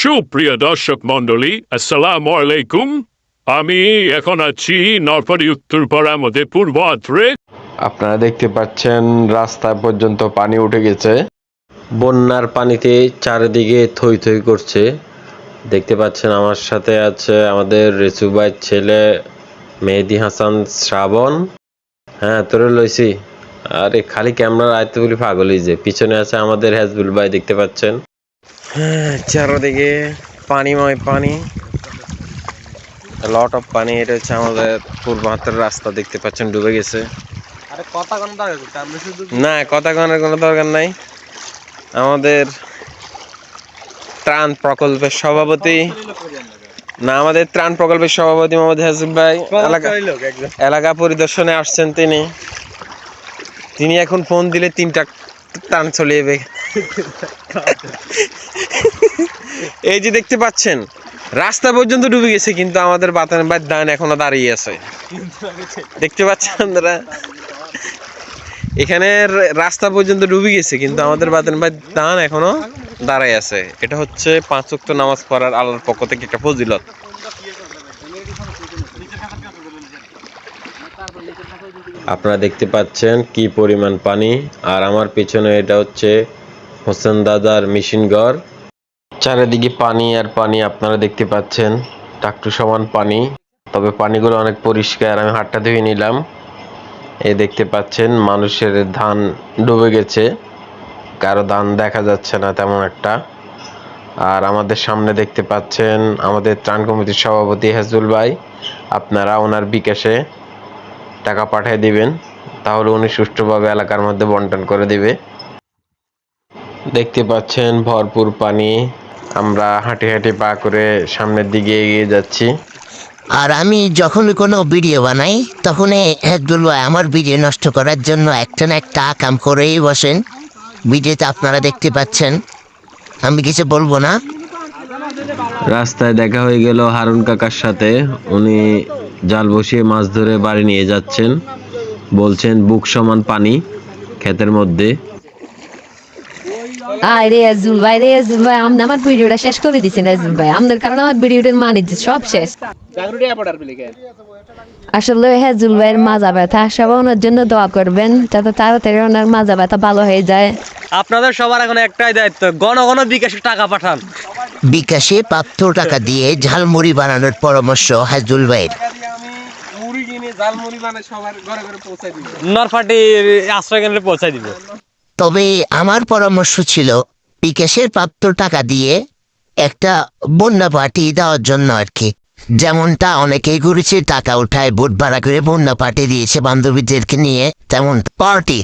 সুপ্রিয় দর্শক মন্ডলী আসসালামু আলাইকুম। আমি এখন আছি নরপরি উত্তরপাড়া মধ্যে পূর্বাত্রে আপনারা দেখতে পাচ্ছেন, রাস্তা পর্যন্ত পানি উঠে গেছে। বন্যার পানিতে চারিদিকে থই থই করছে। দেখতে পাচ্ছেন, আমার সাথে আছে আমাদের রেসুবাইয়ের ছেলে মেহেদি হাসান শ্রাবণ। হ্যাঁ তোরে লইছি। আরে, খালি ক্যামেরার আয়ত্ত বলি পাগলই যে। পিছনে আছে আমাদের হাজবুল ভাই, দেখতে পাচ্ছেন। চারদিকে পানিময় পানি। লট অফ পানি এটা হচ্ছে আমাদের পূর্ব হাতের রাস্তা দেখতে পাচ্ছেন ডুবে গেছে। না কথা কনের কোনো দরকার নাই। আমাদের ত্রাণ প্রকল্পের সভাপতি না আমাদের ত্রাণ প্রকল্পের সভাপতি মোহাম্মদ হাসিফ ভাই। এলাকা এলাকা পরিদর্শনে আসছেন তিনি। তিনি এখন ফোন দিলে তিনটা টান চলে যাবে এই যে দেখতে পাচ্ছেন, রাস্তা পর্যন্ত ডুবে গেছে, কিন্তু আমাদের বাতান বাদ দান এখনও দাঁড়িয়ে আছে। দেখতে পাচ্ছেন আপনারা? এখানে রাস্তা পর্যন্ত ডুবে গেছে, কিন্তু আমাদের বাতেন ভাই দান এখনও দাঁড়াই আছে। এটা হচ্ছে পাঁচ ওয়াক্ত নামাজ পড়ার আল্লাহর পক্ষ থেকে একটা ফজিলত। আপনারা দেখতে পাচ্ছেন কি পরিমাণ পানি, আর আমার পিছনে এটা হচ্ছে হোসেন দাদার মেশিন ঘর। চারিদিকে পানি আর পানি আপনারা দেখতে পাচ্ছেন। টাকটু সমান পানি, তবে পানিগুলো অনেক পরিষ্কার। আমি হাতটা ধুয়ে নিলাম। এই দেখতে পাচ্ছেন, মানুষের ধান ডুবে গেছে। কারও ধান দেখা যাচ্ছে না তেমন একটা। আর আমাদের সামনে দেখতে পাচ্ছেন, আমাদের ত্রাণ কমিটির সভাপতি হেজুল ভাই, আপনারা ওনার বিকাশে টাকা পাঠিয়ে দিবেন। তাহলে উনি সুষ্ঠুভাবে এলাকার মধ্যে বন্টন করে দিবে। দেখতে পাচ্ছেন ভরপুর পানি। আমরা হাঁটি হাঁটি পা করে সামনের দিকে এগিয়ে যাচ্ছি। আর আমি যখন কোনো ভিডিও বানাই তখন ভাই আমার ভিডিও নষ্ট করার জন্য একটা না একটা কাম করেই বসেন। ভিডিওতে আপনারা দেখতে পাচ্ছেন। আমি কিছু বলব না। রাস্তায় দেখা হয়ে গেল হারুন কাকার সাথে। উনি জাল বসিয়ে মাছ ধরে বাড়ি নিয়ে যাচ্ছেন। বলছেন বুক সমান পানি ক্ষেতের মধ্যে। আয় রে আজুল ভাই রে আজুল ভাই আপনি আমার ভিডিওটা শেষ করে দিচ্ছেন আজুল ভাই। আপনার কারণে আমার ভিডিওটার মানে সব শেষ। আসলে হাজুল ভাইয়ের মাজা ব্যথা সবাই ওনার জন্য দোয়া করবেন যাতে তাড়াতাড়ি ওনার মাজা ব্যথা ভালো হয়ে যায়। আপনাদের সবার এখন একটাই দায়িত্ব বিকাশে টাকা পাঠান। বিকাশে প্রাপ্ত টাকা দিয়ে ঝালমুড়ি বানানোর পরামর্শ হাজুল ভাইয়ের। আমি মুড়ি কিনে জাল মুড়ি বানাই সবার ঘরে ঘরে পৌঁছাই দিব। নরফাটির আশ্রয় কেন্দ্রে পৌঁছাই দিব। তবে আমার পরামর্শ ছিল বিকাশের প্রাপ্ত টাকা দিয়ে একটা বন্যা পার্টি দেওয়ার জন্য আর কি। যেমনটা অনেকেই করেছে, টাকা উঠায়, বুট ভাড়া করে বন্যা পার্টি দিয়েছে বান্ধবীদেরকে নিয়ে, তেমন পার্টি।